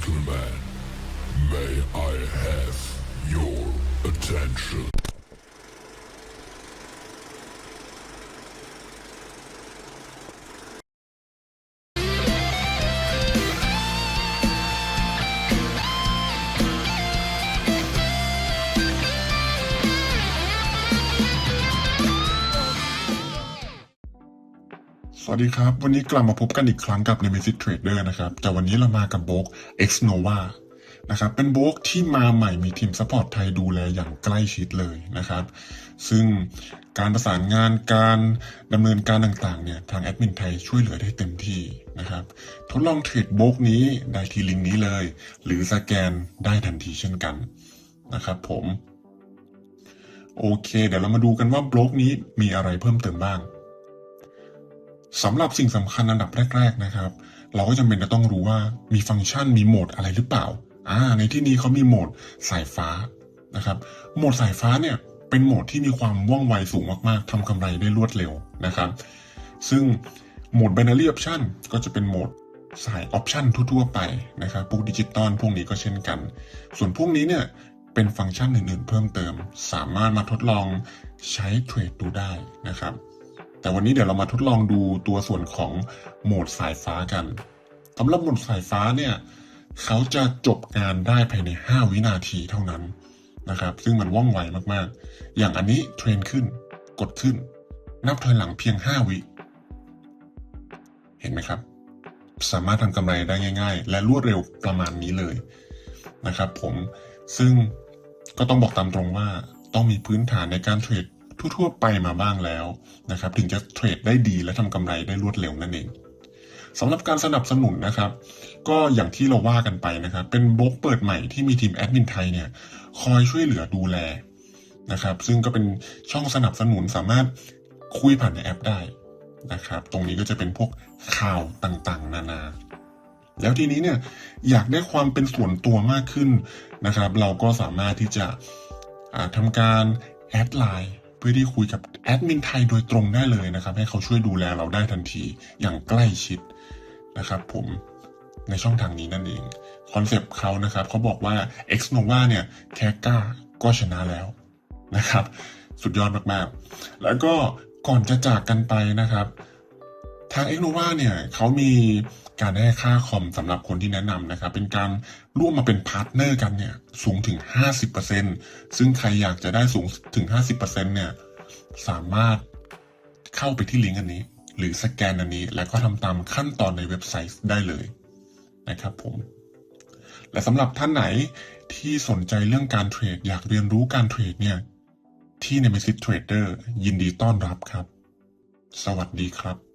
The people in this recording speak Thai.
gentlemen, may I have วัสดีครับ วันนี้กลับมาพบกันอีกครั้งกับ Nemesis Trader นะครับ แต่วันนี้เรามากับโบก X Nova นะครับ เป็นโบกที่มาใหม่มีทีมซัพพอร์ตไทยดูแลอย่างใกล้ชิดเลยนะครับ ซึ่งการประสานงานการดำเนินการต่างๆเนี่ยทางแอดมินไทยช่วยเหลือได้เต็มที่นะครับ ทดลองเทรดโบกนี้ได้ที่ลิงก์นี้เลย หรือสแกนได้ทันทีเช่นกันนะครับผม โอเค เดี๋ยวเรามาดูกันว่าบล็อกนี้มีอะไรเพิ่มเติมบ้าง สำหรับสิ่งสำคัญอันดับแรก ๆนะครับ เราก็จำเป็นจะต้องรู้ว่ามีฟังก์ชันมีโหมดอะไรหรือเปล่าอ่าในที่นี้เขามีโหมดสายฟ้านะครับ โหมดสายฟ้าเนี่ยเป็นโหมดที่มีความว่องไวสูงมากๆทำกำไรได้รวดเร็วนะครับ ซึ่งโหมด binary option ก็จะเป็นโหมดสายออปชันทั่วๆไปนะครับพวกดิจิตอลพวกนี้ก็เช่นกัน ส่วนพวกนี้เนี่ยเป็นฟังก์ชันอื่นๆ เพิ่มเติม สามารถมาทดลองใช้เทรดดูได้นะครับ แต่วันนี้เดี๋ยวเรามาทดลองดูตัวส่วนของโหมดสายฟ้ากันสำหรับโหมดสายฟ้าเนี่ยเขาจะจบงานได้ภายใน 5 วินาทีเท่านั้นนะครับ ซึ่งมันว่องไวมากๆ อย่างอันนี้เทรนขึ้น กดขึ้น นับถอยหลังเพียง 5 วิ เห็นไหมครับ สามารถทำกำไรได้ง่าย ๆ และรวดเร็วประมาณนี้เลยนะครับ ผมซึ่งก็ต้องบอกตามตรงว่าต้องมีพื้นฐานในการเทรด ทั่ว ๆ ไปมาบ้างแล้วนะครับถึงจะเทรดได้ดีและทำกำไรได้รวดเร็วนั่นเองสำหรับการสนับสนุนนะครับ ก็อย่างที่เราว่ากันไปนะครับ เป็นบล็อกเปิดใหม่ที่มีทีมแอดมินไทยเนี่ยคอยช่วยเหลือดูแลนะครับ ซึ่งก็เป็นช่องสนับสนุนสามารถคุยผ่านในแอปได้นะครับ ตรงนี้ก็จะเป็นพวกข่าวต่างๆ นานา แล้วทีนี้เนี่ยอยากได้ความเป็นส่วนตัวมากขึ้นนะครับ เราก็สามารถที่จะทำการแอดไลน์ เพื่อที่คุยกับแอดมินไทยโดยตรงได้เลยนะครับ ให้เขาช่วยดูแลเราได้ทันทีอย่างใกล้ชิดนะครับผมในช่องทางนี้นั่นเองคอนเซปต์เขานะครับเขาบอกว่า X Nova เนี่ยแค่กล้าก็ชนะแล้วนะครับ สุดยอดมากๆ แล้วก็ก่อนจะจากกันไปนะครับ ทาง x n o v a เนี่ยเขามีการให้ค่าคอมสำหรับคนที่แนะนำนะครับ เป็นการร่วมมาเป็นพาร์ทเนอร์กันเนี่ยสูงถึง 50%ซึ่งใครอยากจะได้สูงถึง 50%เนี่ยสามารถเข้าไปที่ลิงก์อันนี้ หรือสแกนอันนี้ แล้วก็ทำตามขั้นตอนในเว็บไซต์ได้เลยนะครับผม และสำหรับท่านไหนที่สนใจเรื่องการเทรด อยากเรียนรู้การเทรดเนี่ยที่ Nemesis Trader ยินดีต้อนรับครับ สวัสดีครับ